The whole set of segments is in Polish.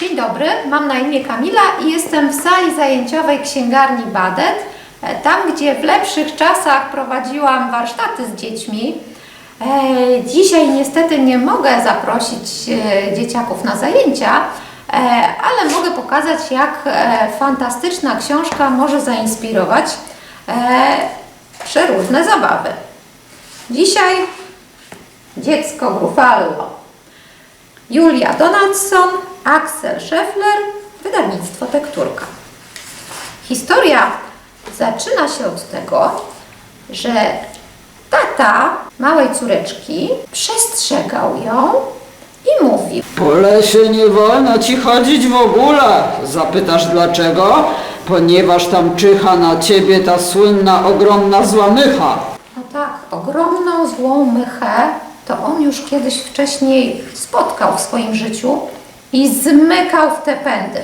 Dzień dobry, mam na imię Kamila i jestem w sali zajęciowej księgarni Badet, e, tam gdzie w lepszych czasach prowadziłam warsztaty z dziećmi. E, Dzisiaj niestety nie mogę zaprosić e, dzieciaków na zajęcia, ale mogę pokazać jak fantastyczna książka może zainspirować przeróżne zabawy. Dzisiaj dziecko Gruffalo. Julia Donaldson, Axel Scheffler, wydawnictwo Tekturka. Historia zaczyna się od tego, że tata małej córeczki przestrzegał ją i mówił: Po lesie nie wolno ci chodzić w ogóle. Zapytasz dlaczego? Ponieważ tam czyha na ciebie ta słynna, ogromna złamycha. No tak, ogromną złą mychę to on już kiedyś wcześniej spotkał w swoim życiu i zmykał w te pędy.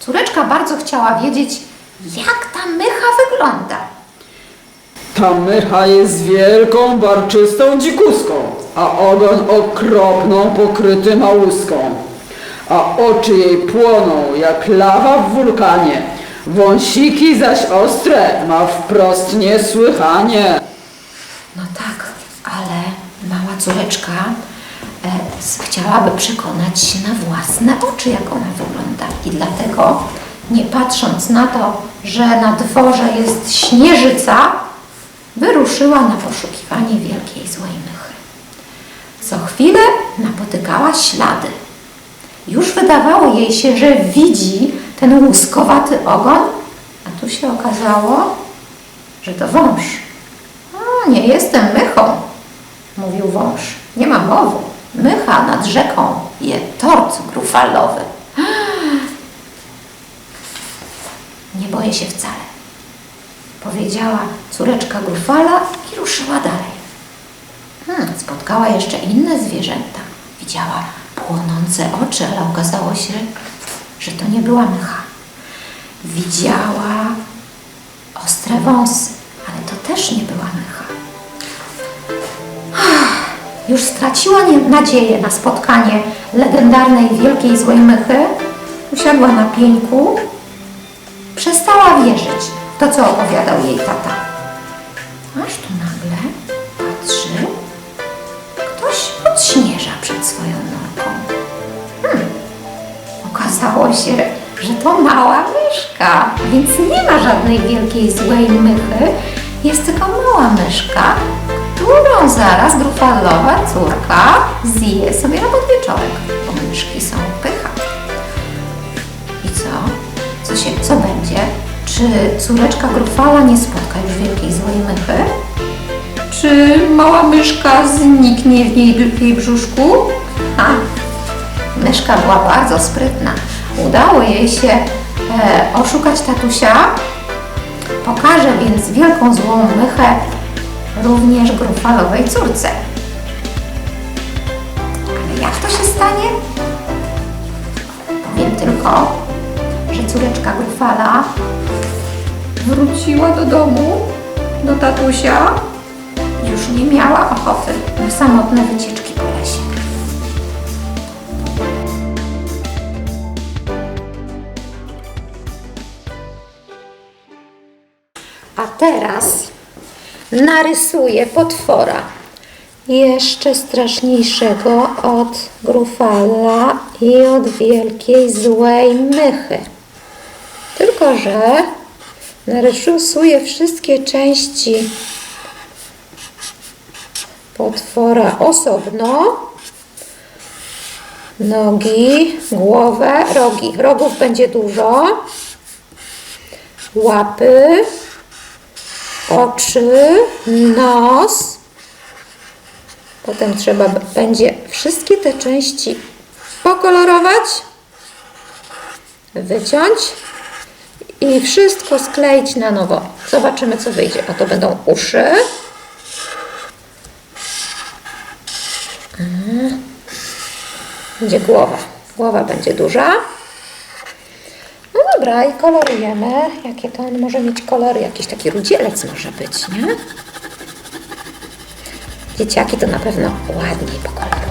Córeczka bardzo chciała wiedzieć, jak ta mycha wygląda. Ta mycha jest wielką, barczystą dzikuską, a ogon okropną, pokryty małuską. A oczy jej płoną jak lawa w wulkanie. Wąsiki zaś ostre ma wprost niesłychanie. No tak, ale mała córeczka e, chciałaby przekonać się na własne oczy, jak ona wygląda. I dlatego, nie patrząc na to, że na dworze jest śnieżyca, wyruszyła na poszukiwanie wielkiej złej mychy. Co chwilę napotykała ślady. Już wydawało jej się, że widzi ten łuskowaty ogon, a tu się okazało, że to wąż. O, nie jestem mychą, mówił wąż. Nie ma mowy. Mycha nad rzeką je tort grufalowy. Nie boję się wcale, powiedziała córeczka grufala i ruszyła dalej. Hmm, spotkała jeszcze inne zwierzęta. Widziała płonące oczy, ale okazało się, że to nie była mycha. Widziała ostre wąsy, ale to też nie była mycha. Już straciła nadzieję na spotkanie legendarnej wielkiej złej mychy, usiadła na pieńku, przestała wierzyć w to, co opowiadał jej tata. Aż tu nagle patrzy, ktoś odśnieża przed swoją norką. Hmm. Okazało się, że to mała myszka, więc nie ma żadnej wielkiej złej mychy, jest tylko mała myszka, którą zaraz grufalowa córka zje sobie na podwieczorek, bo myszki są pycha. I co? Co się, co będzie? Czy córeczka grufala nie spotka już wielkiej złej mychy? Czy mała myszka zniknie w jej, w jej brzuszku? Ha, Myszka była bardzo sprytna. Udało jej się e, oszukać tatusia. Pokaże więc wielką złą mychę również grufalowej córce. Ale jak to się stanie? Powiem tylko, że córeczka grufala wróciła do domu, do tatusia. Już nie miała ochoty na samotne wycieczki po lesie. A teraz narysuję potwora. Jeszcze straszniejszego od grufala i od wielkiej złej mychy. Tylko, że narysuję wszystkie części potwora osobno. Nogi, głowę, rogi. Rogów będzie dużo. Łapy, oczy, nos. Potem trzeba będzie wszystkie te części pokolorować, wyciąć i wszystko skleić na nowo. Zobaczymy, co wyjdzie. A to będą uszy. Mm. Będzie głowa. Głowa będzie duża. Dobra, i kolorujemy. Jakie to on może mieć kolory? Jakiś taki rudzielec może być, nie? Dzieciaki to na pewno ładniej pokolorują.